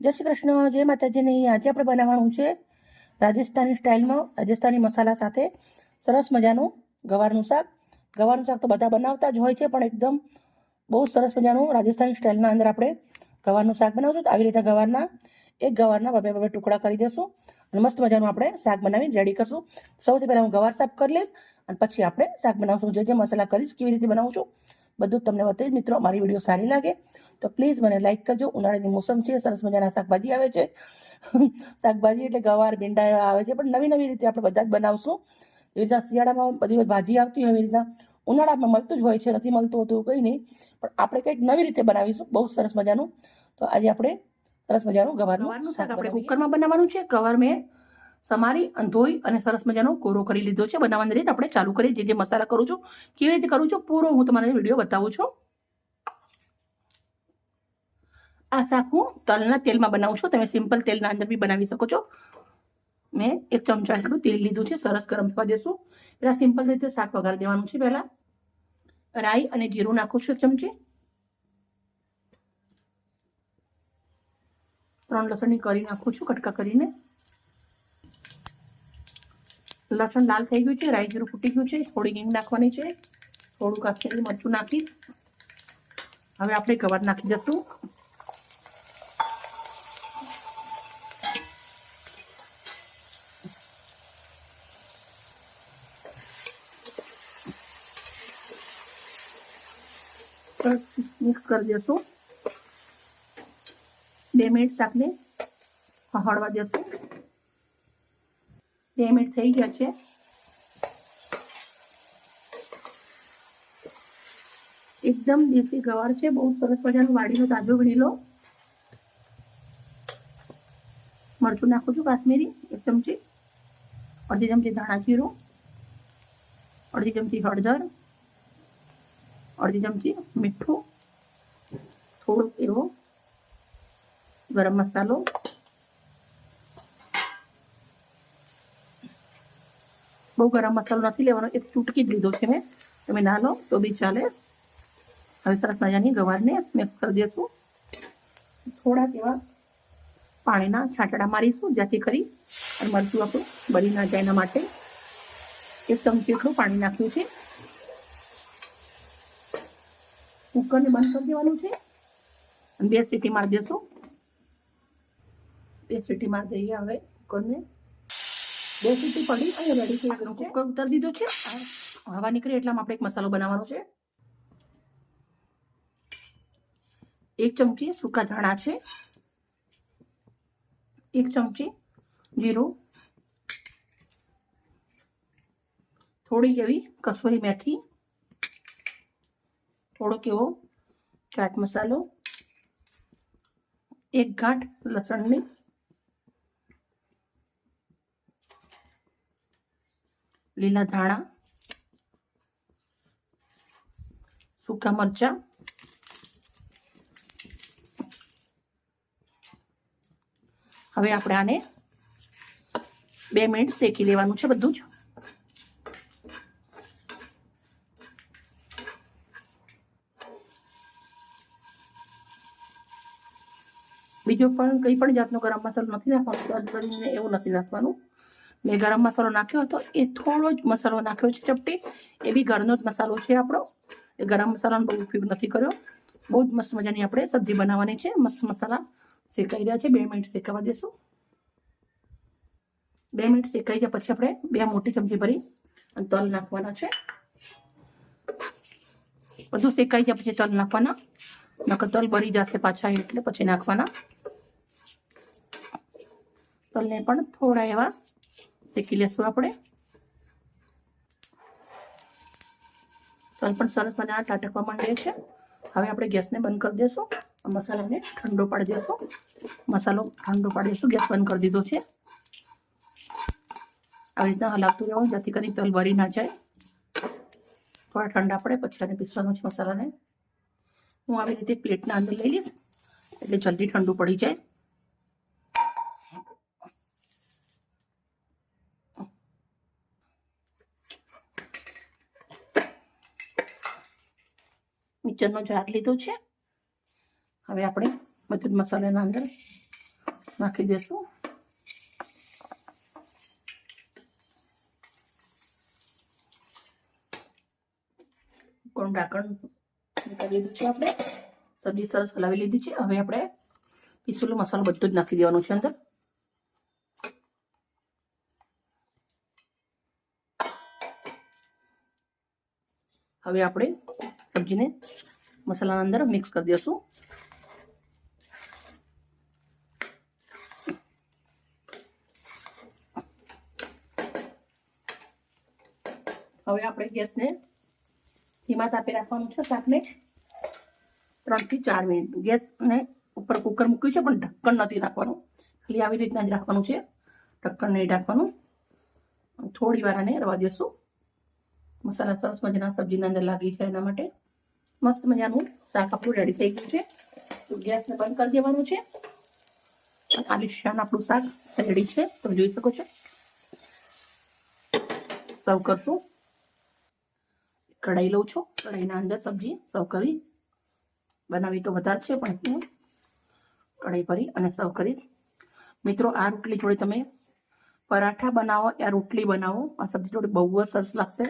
જય શ્રી કૃષ્ણ, જય માતાજીની. આજે આપણે બનાવવાનું છે રાજસ્થાની સ્ટાઇલમાં રાજસ્થાની મસાલા સાથે. સરસ મજાનું ગવારનું શાક. ગવારનું શાક તો બધા બનાવતા જ હોય છે, પણ એકદમ બહુ સરસ મજાનું રાજસ્થાની સ્ટાઇલના અંદર આપણે ગવારનું શાક બનાવશું. તો આવી રીતે ગવારના, એક ગવારના બબે બબે ટુકડા કરી દેશું અને મસ્ત મજાનું આપણે શાક બનાવી રેડી કરશું. સૌથી પહેલાં હું ગવાર સાફ કરી લઈશ અને પછી આપણે શાક બનાવશું. જે જે મસાલા કરીશ, કેવી રીતે બનાવું છું બધું તમને બતાવીશ. મિત્રો મારી વીડિયો સારી લાગે તો પ્લીઝ મને લાઇક કરજો. ઉનાળાની મોસમ છે સરસ મજાના શાકભાજી આવે છે. શાકભાજી એટલે ગવાર ભીંડા આવે છે પણ નવી નવી રીતે આપણે બધા જ બનાવશું. એવી રીતના શિયાળામાં બધી ભાજી આવતી હોય એવી રીતના ઉનાળામાં મળતું જ હોય છે નથી મળતું હોતું કંઈ નહીં. પણ આપણે કંઈક નવી રીતે બનાવીશું બહુ સરસ મજાનું. તો આજે આપણે સરસ મજાનું ગવારનું શાક આપણે કુકરમાં બનાવવાનું છે. ગવાર મેં સમારી, અંધોઈ ધોઈ અને સરસ મજાનો કોરો કરી લીધો છે. બનાવવાની રીત આપણે ચાલુ કરીએ. જે જે મસાલા કરું છું, કેવી રીતે કરું છું, પૂરો હું તમારે વીડિયો બતાવું છું. આ શાક હું તલના તેલમાં બનાવું છું. તમે સિમ્પલ તેલના અંદર બી બનાવી શકો છો. મેં એક ચમચા જેટલું તેલ લીધું છે. સરસ ગરમ થવા દેશું. પહેલાં સિમ્પલ રીતે શાક વઘારી દેવાનું છે પહેલાં. રાઈ અને જીરું નાખું છું ચમચી. ત્રણ લસણની કરી નાખું છું કટકા કરીને. લસણ લાલ થઈ ગયું છે, રાઈ જીરું ફૂટી ગયું છે, થોડી હિંગ નાખવાની છે થોડું કાશ્મીરી મરચું નાખીશ. હવે આપણે ગવાર નાખી દઈશું મિક્સ કરી દેશું. બે મિનિટ શાકને હળવા દેશું. બે મિનિટ થઈ ગયા છે. એકદમ દેશી ગવાર છે. બહુ સરસ મજાનું વાડીનો તાજો વીણીલો મરચું નાખું છું કાશ્મીરી, એક ચમચી. અડધી ચમચી ધાણા જીરું. અડધી ચમચી હળદર. અડધી ચમચી મીઠું. થોડોક એવો ગરમ મસાલો. બહુ ગરમ મસાલો નથી લેવાનો, એક ચૂટકી જ લીધો છે મેં. તમે ના લો તો બી ચાલે. હવે સરસ મજાની ગવારને મિક્સ કરી દઈશું થોડાક એવા પાણીના છાંટડા મારીશું, જેથી કરી અને મરચું આપણું બળી ના જાય એના માટે. એક ચમચી એટલું પાણી નાખ્યું છે. કુકરને બંધ કરી દેવાનું છે. અને બે સીટી મારી દેશું. બે સીટી મારી દઈએ હવે કુકરને બે સીટી પડી અને રેડી થઈ ગયું કુકર ઉતારી દીધું છે. હવા નીકળે એટલામાં આપણે એક મસાલો બનાવવાનો છે. એક ચમચી સૂકા ધાણા છે. એક ચમચી જીરું. થોડી એવી કસૂરી મેથી. થોડોક એવો ચાટ મસાલો. એક ગાંઠ લસણની લીલા ધાણા, સૂકા મરચા, હવે આપણે આને બે મિનિટ શેકી લેવાનું છે બધું જ. બીજો પણ કંઈ પણ જાતનો ગરમ મસાલો નથી નાખવાનો સ્વાદ એવું નથી નાખવાનું. મેં ગરમ મસાલો નાખ્યો હતો. એ થોડો જ મસાલો નાખ્યો છે ચપટી. એ બી ઘરનો જ મસાલો છે આપણો. એ ગરમ મસાલાનો બહુ ઉપયોગ નથી કર્યો. બહુ જ મસ્ત મજાની આપણે સબ્જી બનાવવાની છે. મસ્ત મસાલા શેકાઈ રહ્યા છે. બે મિનિટ શેકાવા દેશું. બે મિનિટ શેકાઈ ગયા પછી આપણે બે મોટી ચમચી ભરી અને તલ નાખવાના છે. બધું શેકાઈ ગયા પછી તલ નાખવાના. નકર તલ બળી જશે પાછા એટલે પછી નાખવાના. તલને પણ થોડા એવા શેકી લેશું આપણે. તલ પણ સરસ મજાના ટાટકવા માંડે છે. હવે આપણે ગેસને બંધ કરી દઈશું મસાલાને ઠંડો પાડી દઈશું મસાલો ઠંડો પાડી દઈશું ગેસ બંધ કરી દીધો છે. આવી રીતના હલાવતું રહેવાનું જેથી કરી તલ ભરી ના જાય. થોડા ઠંડા પડે પછી આને પીસવાનો છે મસાલાને. હું આવી રીતે પ્લેટના અંદર લઈ લઈશ. એટલે જલ્દી ઠંડુ પડી જાય. મિક્સરનો જાર લીધો છે. હવે આપણે બધું મસાલાના અંદર નાખી દઈશું કોણ ઢાંકણ કરી લીધું છે આપણે? સબ્જી સરસ હલાવી લીધી છે. હવે આપણે પીસેલો મસાલો બધો જ નાખી દેવાનો છે અંદર. હવે આપણે સબ્જીને મસાલાના અંદર મિક્સ કરી દઈશું હવે આપણે ગેસને ધીમા તાપે રાખવાનું છે શાકને ત્રણથી ચાર મિનિટ. ગેસને ઉપર કુકર મૂક્યું છે, પણ ઢક્કણ નથી રાખવાનું. ખાલી આવી રીતના જ રાખવાનું છે. ઢક્કણ નહીં રાખવાનું. થોડી વાર આને રવા દેશું. મસાલા સરસ મજાના સબ્જીના અંદર લાગી છે એના માટે. મસ્ત મજાનું શાક આપણું રેડી થઈ ગયું છે. તો ગેસને બંધ કરી દેવાનું છે. આલિશાન આપણું શાક રેડી છે. તમે જોઈ શકો છો. સર્વ કરશું. કઢાઈ લઉં છું. કઢાઈના અંદર સબ્જી સર્વ કરી. બનાવી તો વધારે છે, પણ હું કઢાઈ ભરી અને સર્વ કરીશ. મિત્રો, આ રોટલી જોડે તમે પરાઠા બનાવો યા રોટલી બનાવો. આ સબ્જી જોડે બહુ જ સરસ લાગશે.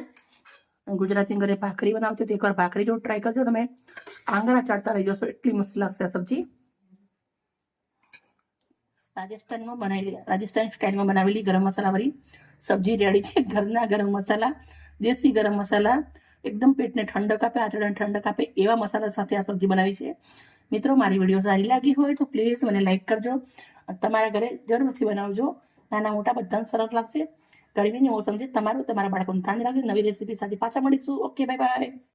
ગુજરાતી ઘરે ભાખરી બનાવતી તો એકવાર ભાખરી જો ટ્રાય કરજો તમે. આંગળા ચાટતા રહી જશો. એટલી મસ્ત લાગશે આ સબ્જી. રાજસ્થાનમાં બનાવેલી, રાજસ્થાન સ્ટાઇલમાં બનાવેલી ગરમ મસાલાવાળી સબ્જી રેડી છે. ઘરના ગરમ મસાલા, દેશી ગરમ મસાલા, એકદમ પેટને ઠંડક આપે આંતરડાને ઠંડક આપે એવા મસાલા સાથે આ સબ્જી બનાવી છે. મિત્રો, મારી વીડિયો સારી લાગી હોય તો પ્લીઝ મને લાઇક કરજો. તમારા ઘરે જરૂરથી બનાવજો. નાના મોટા બધાને સરસ લાગશે. ગરમીની મોસમ છે તમારું, તમારા બાળકોનું ધ્યાન રાખજો નવી રેસીપી સાથે પાછા મળીશું. Okay bye bye